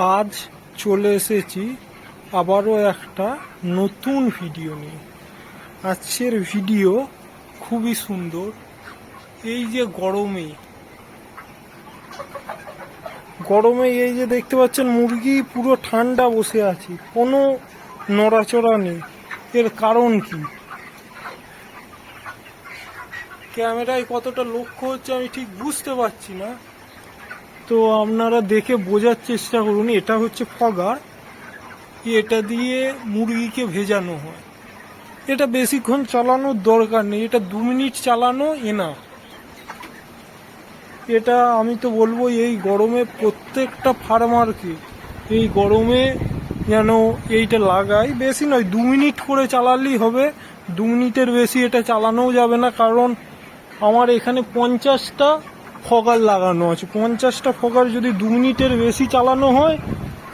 আজ চলে এসেছি আবারও একটা নতুন ভিডিও নিয়ে। আজকের ভিডিও খুবই সুন্দর। এই যে গরমে। গরমে এই যে দেখতে পাচ্ছেন মুরগি পুরো ঠান্ডা বসে আছে, কোনো নড়াচড়া নেই। এর কারণ কি? ক্যামেরায় কতটা লক্ষ্য হচ্ছে আমি ঠিক বুঝতে পারছি না। তো আপনারা দেখে বোঝার চেষ্টা করুন, এটা হচ্ছে ফগার। এটা দিয়ে মুরগিকে ভেজানো হয়। এটা বেশিক্ষণ চালানোর দরকার নেই, এটা দু মিনিট চালানো এনা এটা আমি তো বলব, এই গরমে প্রত্যেকটা ফার্মারকে এই গরমে যেন এইটা লাগায়। বেশি নয়, দু মিনিট করে চালালেই হবে। দু মিনিটের বেশি এটা চালানোও যাবে না, কারণ আমার এখানে পঞ্চাশটা ফগার লাগানো আছে। পঞ্চাশটা ফগার যদি দু মিনিটের বেশি চালানো হয়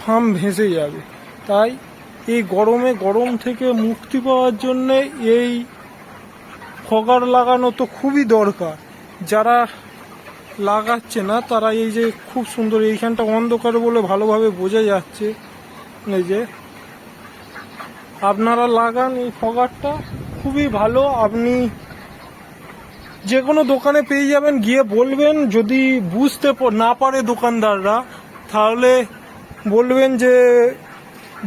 ফার্ম ভেসে যাবে। তাই এই গরমে গরম থেকে মুক্তি পাওয়ার জন্য এই ফগার লাগানো তো খুবই দরকার। যারা লাগাচ্ছে না, তারা এই যে খুব সুন্দর এইখানটা অন্ধকার বলে ভালোভাবে বোঝা যাচ্ছে এই যে। আপনারা লাগান এই ফগারটা খুবই ভালো। আপনি যে কোনো দোকানে পেয়ে যাবেন, গিয়ে বলবেন, যদি বুঝতে না পারে দোকানদাররা, তাহলে বলবেন যে,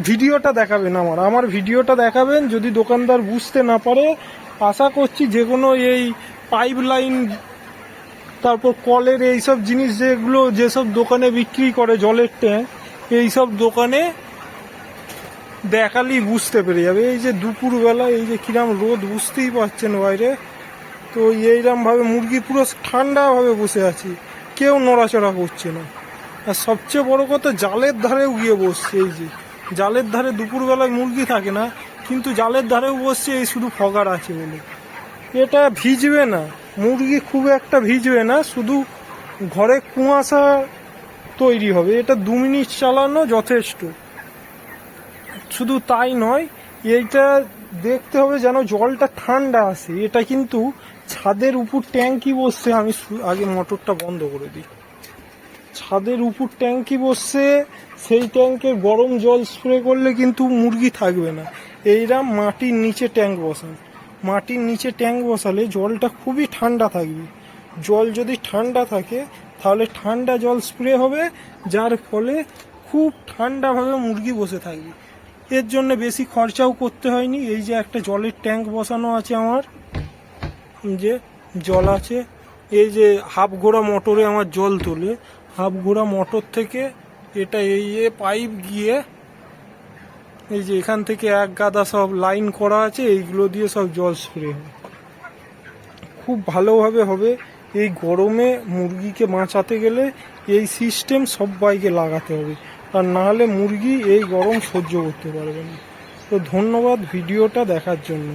ভিডিওটা দেখাবেন আমার। আমার ভিডিওটা দেখাবেন, যদি দোকানদার বুঝতে না পারে, আশা করছি যে কোনো এই পাইপ লাইন তারপর কলের এইসব জিনিস যেগুলো, যেসব দোকানে বিক্রি করে জলের ট্যাঙ্ক, এইসব দোকানে দেখালেই বুঝতে পেরে যাবে। এই যে দুপুরবেলা, এই যে কিরাম রোদ, বুঝতেই পারছেন বাইরে। তো এইরকম ভাবে মুরগি পুরো ঠান্ডাভাবে বসে আছে। কেউ নড়াচড়া করছে না। আর সবচেয়ে বড় কথা, জালের ধারেও গিয়ে বসছে এই যে। জালের ধারে দুপুরবেলায় মুরগি থাকে না, কিন্তু জালের ধারেও বসছে, এই শুধু ফগার আছে বলে। এটা ভিজবে না। মুরগি খুব একটা ভিজবে না, শুধু ঘরে কুয়াশা তৈরি হবে। এটা দু মিনিট চালানো যথেষ্ট। শুধু তাই নয়, এইটা দেখতে হবে যেন জলটা ঠান্ডা আসে এটা কিন্তু ছাদের উপর ট্যাঙ্কি বসছে আমি আগে মোটরটা বন্ধ করে দিই। ছাদের উপর ট্যাঙ্কি বসছে সেই ট্যাঙ্কে গরম জল স্প্রে করলে কিন্তু মুরগি থাকবে না। এইরাম মাটির নিচে ট্যাঙ্ক বসান। মাটির নিচে ট্যাঙ্ক বসালে জলটা খুবই ঠান্ডা থাকবে। জল যদি ঠান্ডা থাকে, তাহলে ঠান্ডা জল স্প্রে হবে, যার ফলে খুব ঠান্ডাভাবে মুরগি বসে থাকবে। এর জন্য বেশি খরচাও করতে হয়নি। এই যে একটা জলের ট্যাঙ্ক বসানো আছে আমার, যে জল আছে, এই যে হাফ ঘোড়া মোটরে আমার জল তোলে। হাফ ঘোড়া মোটর থেকে এটা এই যে পাইপ গিয়ে এই যে এখান থেকে এক গাদা সব লাইন করা আছে, এইগুলো দিয়ে সব জল স্প্রে হবে খুব ভালোভাবে হবে। এই গরমে মুরগিকে বাঁচাতে গেলে এই সিস্টেম সবাইকে লাগাতে হবে। আর না হলে মুরগি এই গরম সহ্য করতে পারবে না। তো ধন্যবাদ ভিডিওটা দেখার জন্য।